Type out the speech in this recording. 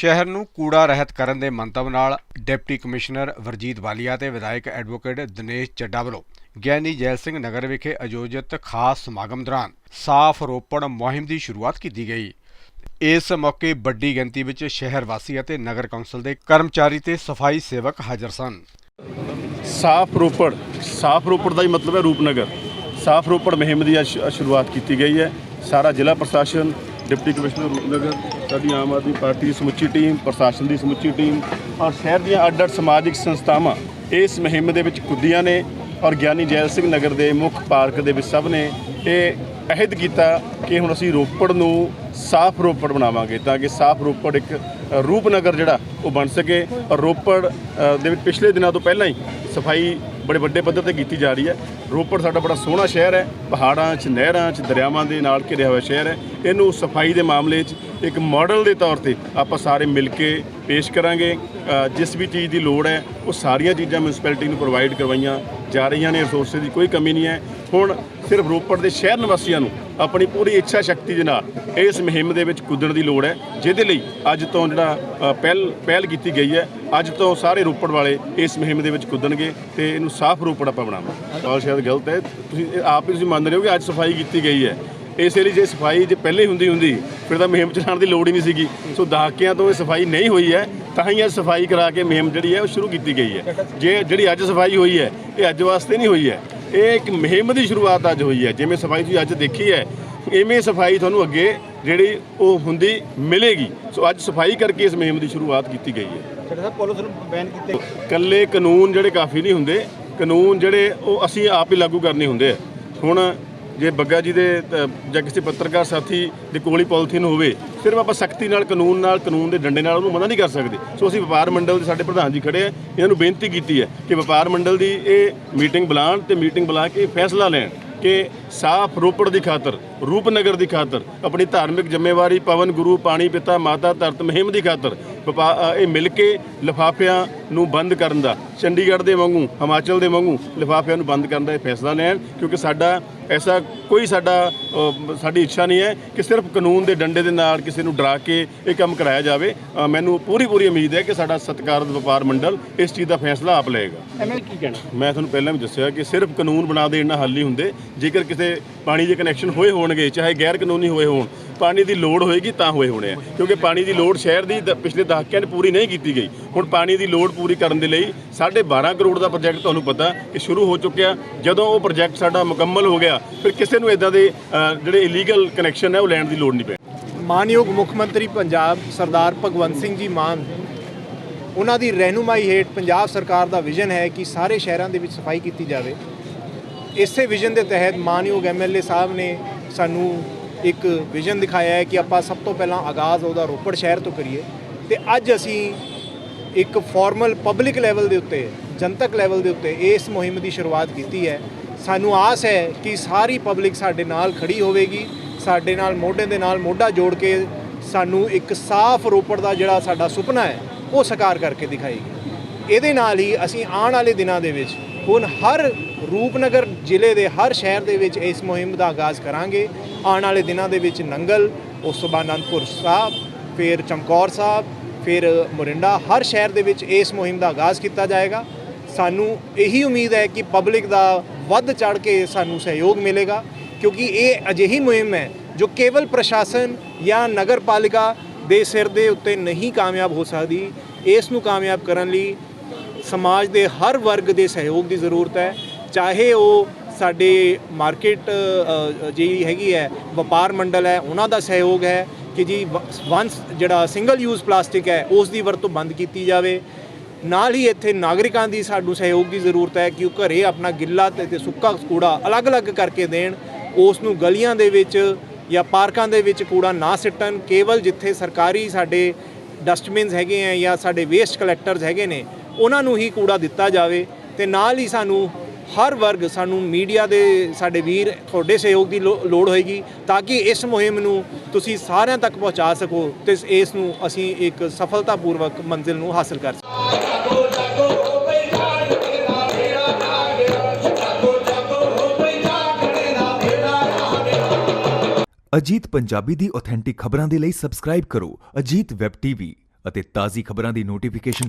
ਸ਼ਹਿਰ ਨੂੰ ਕੂੜਾ ਰਹਿਤ ਕਰਨ ਦੇ ਮੰਤਵ ਨਾਲ ਡਿਪਟੀ ਕਮਿਸ਼ਨਰ ਵਰਜੀਤ ਵਾਲੀਆ ਤੇ ਵਿਧਾਇਕ ਐਡਵੋਕੇਟ ਦਿਨੇਸ਼ ਚੱਡਾ ਵੱਲੋਂ ਗਿਆਨੀ ਜੈਲ ਸਿੰਘ ਨਗਰ ਵਿਖੇ ਆਯੋਜਿਤ ਖਾਸ ਸਮਾਗਮ ਦੌਰਾਨ ਸਾਫ਼ ਰੋਪੜ ਮੁਹਿੰਮ ਦੀ ਸ਼ੁਰੂਆਤ ਕੀਤੀ ਗਈ। ਇਸ ਮੌਕੇ ਵੱਡੀ ਗਿਣਤੀ ਵਿੱਚ ਸ਼ਹਿਰ ਵਾਸੀ ਅਤੇ ਨਗਰ ਕੌਂਸਲ ਦੇ ਕਰਮਚਾਰੀ ਤੇ ਸਫ਼ਾਈ ਸੇਵਕ ਹਾਜ਼ਰ ਸਨ। ਸਾਫ਼ ਰੋਪੜ ਸਾਫ਼ ਰੋਪੜ ਦਾ ਹੀ ਮਤਲਬ ਹੈ ਰੂਪਨਗਰ। ਸਾਫ਼ ਰੋਪੜ ਮੁਹਿੰਮ ਦੀ ਸ਼ੁਰੂਆਤ ਕੀਤੀ ਗਈ ਹੈ। ਸਾਰਾ ਜ਼ਿਲ੍ਹਾ ਪ੍ਰਸ਼ਾਸਨ ਡਿਪਟੀ ਕਮਿਸ਼ਨਰ ਰੂਪਨਗਰ, ਸਾਡੀ ਆਮ ਆਦਮੀ ਪਾਰਟੀ ਦੀ ਸਮੁੱਚੀ ਟੀਮ, ਪ੍ਰਸ਼ਾਸਨ ਦੀ ਸਮੁੱਚੀ ਟੀਮ ਔਰ ਸ਼ਹਿਰ ਦੀਆਂ ਅੱਡ ਅੱਡ ਸਮਾਜਿਕ ਸੰਸਥਾਵਾਂ ਇਸ ਮੁਹਿੰਮ ਦੇ ਵਿੱਚ ਕੁੱਦੀਆਂ ਨੇ ਔਰ ਗਿਆਨੀ ਜੈਲ ਸਿੰਘ ਨਗਰ ਦੇ ਮੁੱਖ ਪਾਰਕ ਦੇ ਵਿੱਚ ਸਭ ਨੇ ਇਹ ਅਹਿਦ ਕੀਤਾ ਕਿ ਹੁਣ ਅਸੀਂ ਰੋਪੜ ਨੂੰ ਸਾਫ਼ ਰੋਪੜ ਬਣਾਵਾਂਗੇ ਤਾਂ ਕਿ ਸਾਫ਼ ਰੋਪੜ ਇੱਕ ਰੂਪਨਗਰ ਜਿਹੜਾ ਉਹ ਬਣ ਸਕੇ ਔਰ ਰੋਪੜ ਦੇ ਵਿੱਚ ਪਿਛਲੇ ਦਿਨਾਂ ਤੋਂ ਪਹਿਲਾਂ ਹੀ ਸਫ਼ਾਈ ਬੜੇ ਵੱਡੇ ਪੱਧਰ ਤੇ ਕੀਤੀ ਜਾ ਰਹੀ ਹੈ। ਰੋਪੜ ਸਾਡਾ ਬੜਾ ਸੋਹਣਾ ਸ਼ਹਿਰ ਹੈ, ਪਹਾੜਾਂ 'ਚ, ਨਹਿਰਾਂ 'ਚ, ਦਰਿਆਵਾਂ ਦੇ ਨਾਲ ਘਿਰਿਆ ਹੋਇਆ ਸ਼ਹਿਰ ਹੈ। ਇਹਨੂੰ ਸਫ਼ਾਈ ਦੇ ਮਾਮਲੇ 'ਚ ਇੱਕ ਮਾਡਲ ਦੇ ਤੌਰ ਤੇ ਆਪਾਂ ਸਾਰੇ ਮਿਲ ਕੇ ਪੇਸ਼ ਕਰਾਂਗੇ। ਜਿਸ ਵੀ ਚੀਜ਼ ਦੀ ਲੋੜ ਹੈ, ਉਹ ਸਾਰੀਆਂ ਚੀਜ਼ਾਂ ਮਿਊਨਿਸਪੈਲਿਟੀ ਨੂੰ ਪ੍ਰੋਵਾਈਡ ਕਰਵਾਈਆਂ ਜਾ ਰਹੀਆਂ ਨੇ। ਰਿਸੋਰਸਿਸ ਦੀ ਕੋਈ ਕਮੀ ਨਹੀਂ ਹੈ। ਹੁਣ ਸਿਰਫ ਰੋਪੜ ਦੇ ਸ਼ਹਿਰ ਨਿਵਾਸੀਆਂ ਨੂੰ ਆਪਣੀ ਪੂਰੀ ਇੱਛਾ ਸ਼ਕਤੀ ਦੇ ਨਾਲ ਇਸ ਮੁਹਿੰਮ ਦੇ ਵਿੱਚ ਕੁੱਦਣ ਦੀ ਲੋੜ ਹੈ, ਜਿਹਦੇ ਲਈ ਅੱਜ ਤੋਂ ਜਿਹੜਾ ਪਹਿਲ ਪਹਿਲ ਕੀਤੀ ਗਈ ਹੈ, ਅੱਜ ਤੋਂ ਸਾਰੇ ਰੋਪੜ ਵਾਲੇ ਇਸ ਮੁਹਿੰਮ ਦੇ ਵਿੱਚ ਕੁੱਦਣਗੇ ਤੇ ਇਹਨੂੰ ਸਾਫ਼ ਰੋਪੜ ਆਪਾਂ ਬਣਾਵਾਂਗੇ। ਸਵਾਲ ਸ਼ਾਇਦ ਗਲਤ ਹੈ। ਤੁਸੀਂ ਆਪ ਹੀ ਤੁਸੀਂ ਮੰਨ ਰਹੇ ਹੋ ਕਿ ਅੱਜ ਸਫ਼ਾਈ ਕੀਤੀ ਗਈ ਹੈ। ਇਸੇ ਲਈ ਜੇ ਸਫ਼ਾਈ ਜੇ ਪਹਿਲੇ ਹੁੰਦੀ ਹੁੰਦੀ ਫਿਰ ਤਾਂ ਮੁਹਿੰਮ ਚਲਾਉਣ ਦੀ ਲੋੜ ਹੀ ਨਹੀਂ ਸੀਗੀ। ਸੋ ਦਹਾਕਿਆਂ ਤੋਂ ਇਹ ਸਫ਼ਾਈ ਨਹੀਂ ਹੋਈ ਹੈ ਤਾਂ ਹੀ ਅੱਜ ਸਫ਼ਾਈ ਕਰਾ ਕੇ ਮੁਹਿੰਮ ਜਿਹੜੀ ਹੈ ਉਹ ਸ਼ੁਰੂ ਕੀਤੀ ਗਈ ਹੈ। ਜੇ ਜਿਹੜੀ ਅੱਜ ਸਫ਼ਾਈ ਹੋਈ ਹੈ ਇਹ ਅੱਜ ਵਾਸਤੇ ਨਹੀਂ ਹੋਈ ਹੈ। ਇਹ ਇੱਕ ਮੁਹਿੰਮ ਦੀ ਸ਼ੁਰੂਆਤ ਅੱਜ ਹੋਈ ਹੈ ਜਿਵੇਂ ਸਫ਼ਾਈ ਤੁਸੀਂ ਅੱਜ ਦੇਖੀ ਹੈ ਇਵੇਂ ਸਫ਼ਾਈ ਤੁਹਾਨੂੰ ਅੱਗੇ ਜਿਹੜੀ ਉਹ ਹੁੰਦੀ ਮਿਲੇਗੀ। ਸੋ ਅੱਜ ਸਫ਼ਾਈ ਕਰਕੇ ਇਸ ਮੁਹਿੰਮ ਦੀ ਸ਼ੁਰੂਆਤ ਕੀਤੀ ਗਈ ਹੈ। ਜਿਹੜਾ ਸਾਹਿਬ ਪੁਲਿਸ ਨੂੰ ਬੈਨ ਕੀਤੇ ਕੱਲੇ ਕਾਨੂੰਨ ਜਿਹੜੇ ਕਾਫੀ ਨਹੀਂ ਹੁੰਦੇ ਕਾਨੂੰਨ ਜਿਹੜੇ ਉਹ ਅਸੀਂ ਆਪ ਹੀ ਲਾਗੂ ਕਰਨੇ ਹੁੰਦੇ ਆ। ਹੁਣ ਜੇ ਬੱਗਾ ਜੀ ਦੇ ਜਾਂ ਕਿਸੇ ਪੱਤਰਕਾਰ ਸਾਥੀ ਦੇ ਕੋਲ ਹੀ ਪੋਲੀਥੀਨ ਹੋਵੇ, ਸਿਰਫ ਆਪਾਂ ਸਖਤੀ ਨਾਲ, ਕਾਨੂੰਨ ਨਾਲ, ਕਾਨੂੰਨ ਦੇ ਡੰਡੇ ਨਾਲ ਉਹਨੂੰ ਮਨਾ ਨਹੀਂ ਕਰ ਸਕਦੇ। ਸੋ ਅਸੀਂ ਵਪਾਰ ਮੰਡਲ ਦੇ ਸਾਡੇ ਪ੍ਰਧਾਨ ਜੀ ਖੜੇ ਆ, ਇਹਨਾਂ ਨੂੰ ਬੇਨਤੀ ਕੀਤੀ ਹੈ ਕਿ ਵਪਾਰ ਮੰਡਲ ਦੀ ਇਹ ਮੀਟਿੰਗ ਬੁਲਾਉਣ ਤੇ ਮੀਟਿੰਗ ਬੁਲਾ ਕੇ ਫੈਸਲਾ ਲੈਣ ਕਿ ਸਾਫ਼ ਰੋਪੜ ਦੀ ਖਾਤਰ, ਰੂਪਨਗਰ ਦੀ ਖਾਤਰ, ਆਪਣੀ ਧਾਰਮਿਕ ਜ਼ਿੰਮੇਵਾਰੀ, ਪਵਨ ਗੁਰੂ, ਪਾਣੀ ਪਿਤਾ, ਮਾਤਾ ਧਰਤ, ਮੁਹਿੰਮ ਦੀ ਖਾਤਰ ਇਹ ਮਿਲ ਕੇ ਲਿਫਾਫਿਆਂ ਨੂੰ ਬੰਦ ਕਰਨ ਦਾ ਚੰਡੀਗੜ੍ਹ ਦੇ ਵਾਂਗੂ ਹਿਮਾਚਲ ਦੇ ਵਾਂਗੂ ਲਿਫਾਫਿਆਂ ਨੂੰ ਬੰਦ ਕਰਨ ਦਾ ਇਹ ਫੈਸਲਾ ਲੈਣ ਕਿਉਂਕਿ ਸਾਡਾ ਐਸਾ ਕੋਈ ਸਾਡਾ ਸਾਡੀ ਇੱਛਾ ਨਹੀਂ ਹੈ ਕਿ ਸਿਰਫ ਕਾਨੂੰਨ ਦੇ ਡੰਡੇ ਦੇ ਨਾਲ ਕਿਸੇ ਨੂੰ ਡਰਾ ਕੇ ਇਹ ਕੰਮ ਕਰਾਇਆ ਜਾਵੇ। ਮੈਨੂੰ ਪੂਰੀ ਪੂਰੀ ਉਮੀਦ ਹੈ ਕਿ ਸਾਡਾ ਸਤਿਕਾਰਤ ਵਪਾਰ ਮੰਡਲ ਇਸ ਚੀਜ਼ ਦਾ ਫੈਸਲਾ ਆਪ ਲਏਗਾ। ਐਵੇਂ ਕੀ ਕਹਿਣਾ? ਮੈਂ ਤੁਹਾਨੂੰ ਪਹਿਲਾਂ ਵੀ ਦੱਸਿਆ ਕਿ ਸਿਰਫ ਕਾਨੂੰਨ ਬਣਾ ਦੇਣ ਨਾਲ ਹੱਲ ਨਹੀਂ ਹੁੰਦੇ। ਜੇਕਰ ਕਿਸੇ ਪਾਣੀ ਦੇ ਕਨੈਕਸ਼ਨ ਹੋਏ ਹੋਣਗੇ ਚਾਹੇ ਗੈਰ ਕਾਨੂੰਨੀ ਹੋਏ ਹੋਣ ਪਾਣੀ ਦੀ ਲੋੜ ਹੋਏਗੀ ਤਾਂ ਹੋਏ ਹੋਣੇ ਆ। ਕਿਉਂਕਿ ਪਾਣੀ ਦੀ ਲੋੜ ਸ਼ਹਿਰ ਦੀ ਦ- ਪਿਛਲੇ ਦਹਾਕਿਆਂ 'ਚ ਪੂਰੀ ਨਹੀਂ ਕੀਤੀ ਗਈ। ਹੁਣ ਪਾਣੀ ਦੀ ਲੋੜ ਪੂਰੀ ਕਰਨ ਦੇ ਲਈ 12.5 ਕਰੋੜ ਦਾ ਪ੍ਰੋਜੈਕਟ ਤੁਹਾਨੂੰ ਪਤਾ ਕਿ ਸ਼ੁਰੂ ਹੋ ਚੁੱਕਿਆ। ਜਦੋਂ ਉਹ ਪ੍ਰੋਜੈਕਟ ਸਾਡਾ ਮੁਕੰਮਲ ਹੋ ਗਿਆ ਫਿਰ ਕਿਸੇ ਨੂੰ ਇਦਾਂ ਦੇ ਅ, ਜਿਹੜੇ ਇਲੀਗਲ ਕਨੈਕਸ਼ਨ ਹੈ ਉਹ ਲੈਣ ਦੀ ਲੋੜ ਨਹੀਂ ਪੈਣੀ ਮਾਨਯੋਗ ਮੁੱਖ ਮੰਤਰੀ ਪੰਜਾਬ ਸਰਦਾਰ ਭਗਵੰਤ ਸਿੰਘ ਜੀ ਮਾਨ ਉਹਨਾਂ ਦੀ ਰਹਿਨੁਮਾਈ ਹੇਠ ਪੰਜਾਬ ਸਰਕਾਰ ਦਾ ਵਿਜ਼ਨ ਹੈ ਕਿ ਸਾਰੇ ਸ਼ਹਿਰਾਂ ਦੇ ਵਿੱਚ ਸਫ਼ਾਈ ਕੀਤੀ ਜਾਵੇ। ਇਸੇ ਵਿਜ਼ਨ ਦੇ ਤਹਿਤ ਮਾਨਯੋਗ ਐਮਐਲਏ ਸਾਹਿਬ ਨੇ ਸਾਨੂੰ ਇੱਕ ਵਿਜ਼ਨ ਦਿਖਾਇਆ ਹੈ ਕਿ ਆਪਾਂ ਸਭ ਤੋਂ ਪਹਿਲਾਂ ਆਗਾਜ਼ ਉਹਦਾ ਰੋਪੜ ਸ਼ਹਿਰ ਤੋਂ ਕਰੀਏ ਤੇ ਅੱਜ ਅਸੀਂ ਇੱਕ ਫਾਰਮਲ ਪਬਲਿਕ ਲੈਵਲ ਦੇ ਉੱਤੇ, ਜਨਤਕ ਲੈਵਲ ਦੇ ਉੱਤੇ ਇਸ ਮੁਹਿੰਮ ਦੀ ਸ਼ੁਰੂਆਤ ਕੀਤੀ ਹੈ। ਸਾਨੂੰ ਆਸ ਹੈ ਕਿ ਸਾਰੀ ਪਬਲਿਕ ਸਾਡੇ ਨਾਲ ਖੜੀ ਹੋਵੇਗੀ, ਸਾਡੇ ਨਾਲ ਮੋਢੇ ਦੇ ਨਾਲ ਮੋਢਾ ਜੋੜ ਕੇ ਸਾਨੂੰ ਇੱਕ ਸਾਫ਼ ਰੋਪੜ ਦਾ ਜਿਹੜਾ ਸਾਡਾ ਸੁਪਨਾ ਹੈ, ਉਹ ਸਾਕਾਰ ਕਰਕੇ ਦਿਖਾਏਗੀ। ਇਹਦੇ ਨਾਲ ਹੀ ਅਸੀਂ ਆਉਣ ਵਾਲੇ ਦਿਨਾਂ ਦੇ ਵਿੱਚ ਹੁਣ ਹਰ ਰੂਪਨਗਰ ਜ਼ਿਲ੍ਹੇ ਦੇ ਹਰ ਸ਼ਹਿਰ ਦੇ ਵਿੱਚ ਇਸ ਮੁਹਿੰਮ ਦਾ ਆਗਾਜ਼ ਕਰਾਂਗੇ। ਆਉਣ ਵਾਲੇ ਦਿਨਾਂ ਦੇ ਵਿੱਚ ਨੰਗਲ, ਉਸ ਤੋਂ ਬਾਅਦ ਅਨੰਦਪੁਰ ਸਾਹਿਬ, ਫਿਰ ਚਮਕੌਰ ਸਾਹਿਬ, ਫਿਰ ਮੋਰਿੰਡਾ, ਹਰ ਸ਼ਹਿਰ ਦੇ ਵਿੱਚ ਇਸ ਮੁਹਿੰਮ ਦਾ ਆਗਾਜ਼ ਕੀਤਾ ਜਾਏਗਾ। ਸਾਨੂੰ ਇਹੀ ਉਮੀਦ ਹੈ ਕਿ ਪਬਲਿਕ ਦਾ ਵੱਧ ਚੜ ਕੇ ਸਾਨੂੰ ਸਹਿਯੋਗ ਮਿਲੇਗਾ, ਕਿਉਂਕਿ ਇਹ ਅਜਿਹੀ ਮੁਹਿੰਮ ਹੈ ਜੋ ਕੇਵਲ ਪ੍ਰਸ਼ਾਸਨ ਜਾਂ ਨਗਰ ਪਾਲਿਕਾ ਦੇ ਸਿਰ ਦੇ ਉੱਤੇ ਨਹੀਂ ਕਾਮਯਾਬ ਹੋ ਸਕਦੀ। ਇਸ ਨੂੰ ਕਾਮਯਾਬ ਕਰਨ ਲਈ ਸਮਾਜ ਦੇ ਹਰ ਵਰਗ ਦੇ ਸਹਿਯੋਗ ਦੀ ਜ਼ਰੂਰਤ ਹੈ। ਚਾਹੇ ਉਹ ਸਾਡੇ ਮਾਰਕੀਟ ਜਿਹੜੀ ਹੈਗੀ ਹੈ, ਵਪਾਰ ਮੰਡਲ ਹੈ, ਉਹਨਾਂ ਦਾ ਸਹਿਯੋਗ ਹੈ ਕਿ ਜੀ ਵਨਸ ਜਿਹੜਾ ਸਿੰਗਲ ਯੂਜ਼ ਪਲਾਸਟਿਕ ਹੈ ਉਸ ਦੀ ਵਰਤੋਂ ਬੰਦ ਕੀਤੀ ਜਾਵੇ। ਨਾਲ ਹੀ ਇੱਥੇ ਨਾਗਰਿਕਾਂ ਦੀ ਸਾਨੂੰ ਸਹਿਯੋਗ ਦੀ ਜ਼ਰੂਰਤ ਹੈ ਕਿ ਉਹ ਘਰੇ ਆਪਣਾ ਗਿੱਲਾ ਤੇ ਤੇ ਸੁੱਕਾ ਕੂੜਾ ਅਲੱਗ-ਅਲੱਗ ਕਰਕੇ ਦੇਣ। ਉਸ ਨੂੰ ਗਲੀਆਂ ਦੇ ਵਿੱਚ ਜਾਂ ਪਾਰਕਾਂ ਦੇ ਵਿੱਚ ਕੂੜਾ ਨਾ ਸਿੱਟਣ। ਕੇਵਲ ਜਿੱਥੇ ਸਰਕਾਰੀ ਸਾਡੇ ਡਸਟਬਿਨਸ ਹੈਗੇ ਆ ਜਾਂ ਸਾਡੇ ਵੇਸਟ ਕਲੈਕਟਰਸ ਹੈਗੇ ਨੇ ਉਹਨਾਂ ਨੂੰ ਹੀ ਕੂੜਾ ਦਿੱਤਾ ਜਾਵੇ ਤੇ ਨਾਲ ਹੀ ਸਾਨੂੰ ਹਰ ਵਰਗ ਸਾਨੂੰ ਮੀਡੀਆ ਦੇ ਸਾਡੇ ਵੀਰ, ਤੁਹਾਡੇ ਸਹਿਯੋਗ ਦੀ ਲੋ- ਲੋੜ ਹੋਏਗੀ ਤਾਂ ਕਿ ਇਸ ਮੁਹਿੰਮ ਨੂੰ ਤੁਸੀਂ ਸਾਰਿਆਂ ਤੱਕ ਪਹੁੰਚਾ ਸਕੋ ਤੇ ਇਸ ਨੂੰ ਅਸੀਂ ਇੱਕ ਸਫਲਤਾਪੂਰਵਕ ਮੰਜ਼ਿਲ ਨੂੰ ਹਾਸਲ ਕਰ ਸਕੀਏ। ਅਜੀਤ ਪੰਜਾਬੀ ਦੀ ਆਥੈਂਟਿਕ ਖਬਰਾਂ ਦੇ ਲਈ ਸਬਸਕ੍ਰਾਈਬ ਕਰੋ ਅਜੀਤ ਵੈਬ ਟੀਵੀ ਅਤੇ ਤਾਜ਼ੀ ਖਬਰਾਂ ਦੀ ਨੋਟੀਫਿਕੇਸ਼ਨ